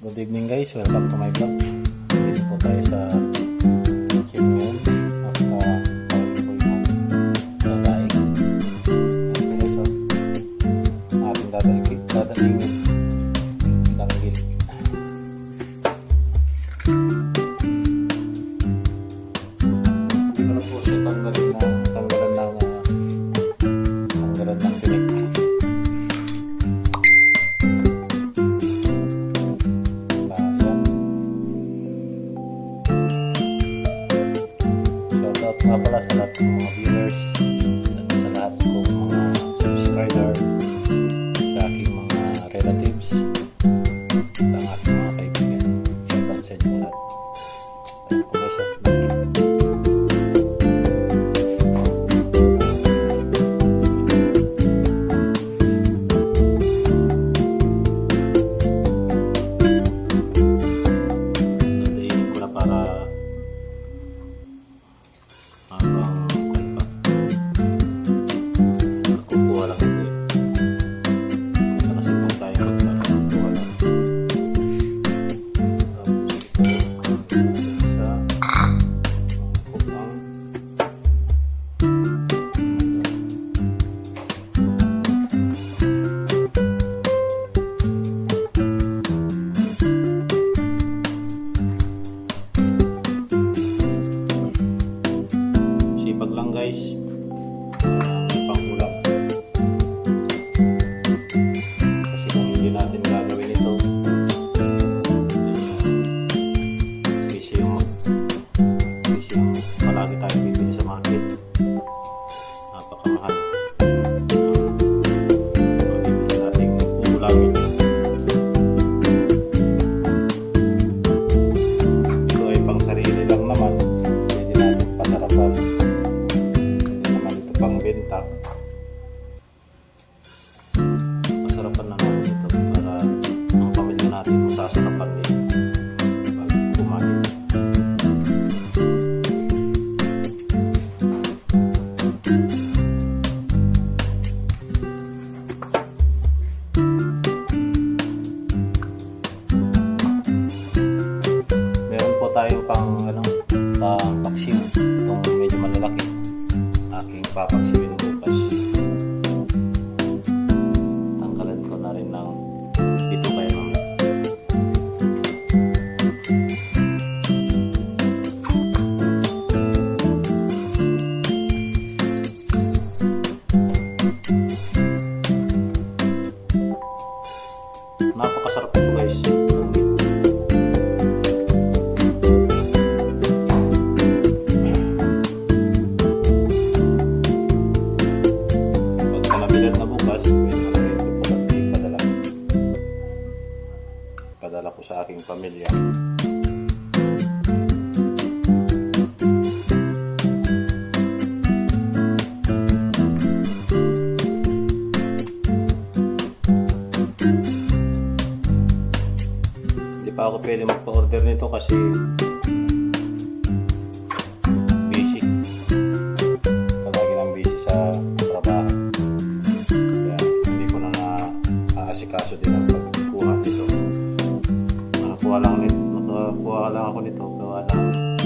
Good evening guys, welcome to my vlog. Dito po tayo sa kitchen ngayon. 防汗 tayo pang ano, pang vaccine. Itong medyo malalaki. Aking papaksiw. padala ko sa aking pamilya. Hindi pa ako pwede magpa-order nito kasi nakakuha lang nito. Nakakuha lang ako nito. Gawa lang.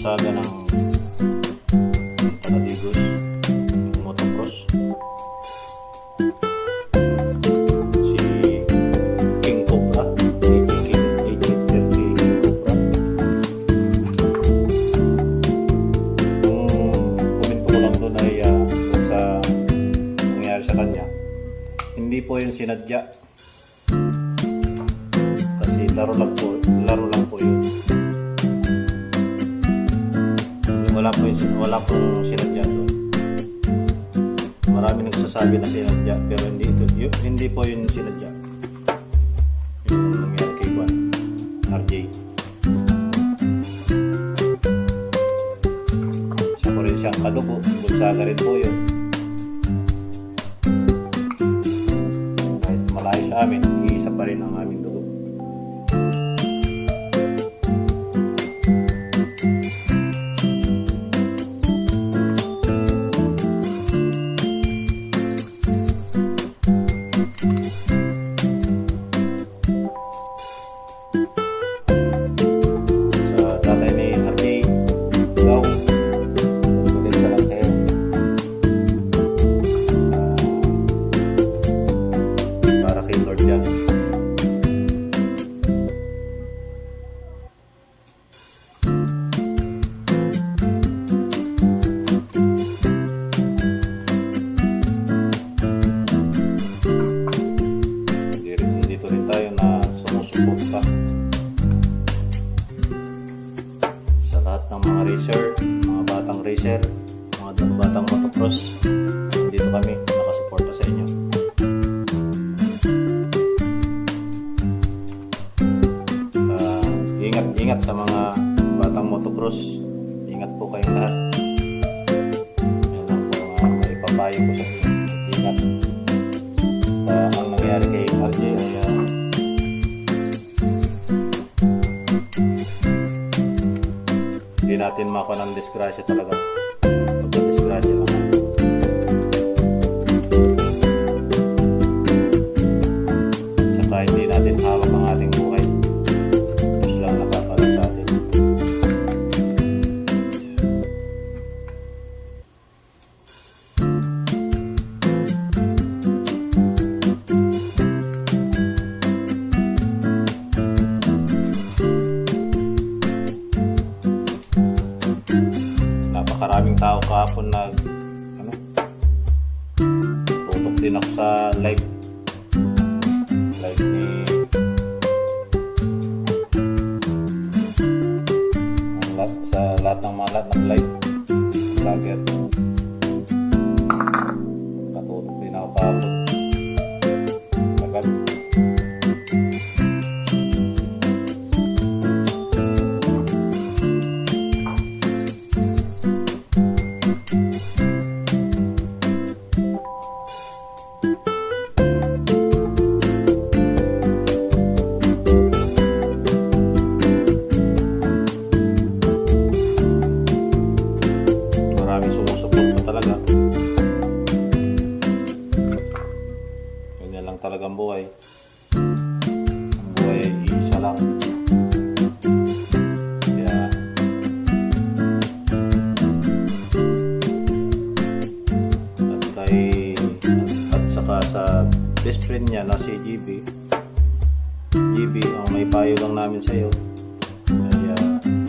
Saga ng Tagadigos, yung motocross. Si King Cobra, AJ King, AJ 30 King Cobra. Yung komento ko lang doon ay kung sa nangyari sa kanya. Hindi po yung sinadya. Kasi laro lang po, laro lang po yun. Wala po wala pong sinadya doon. Marami nagsasabi na sinadya pero hindi ito, yun, hindi po yun sinadya. Yung nangyari kay Juan, RJ. Siya po rin siyang kadugo, bunsaga rin po yun. Natin makuha ng disgrasya talaga. Kahapon nag ano tutok din ako sa live. Live ni sa lahat ng mga lahat ng live. Vlogger friend niya na si GB GB ang may payo lang namin sa iyo kaya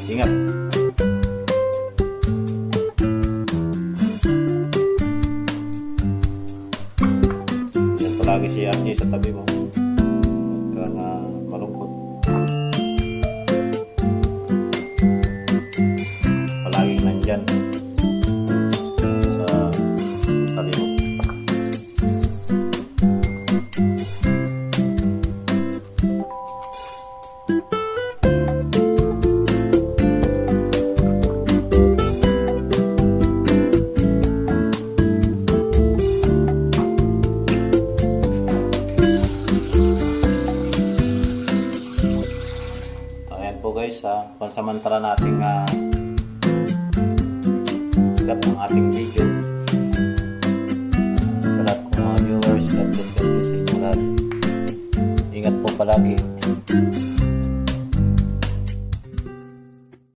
ingat. Yan palagi si RJ sa tabi mo. Guys, ha, pansamantala nating uh, ang ating video. Sa lahat ng mga viewers, bless sa inyo lahat. Ingat po palagi.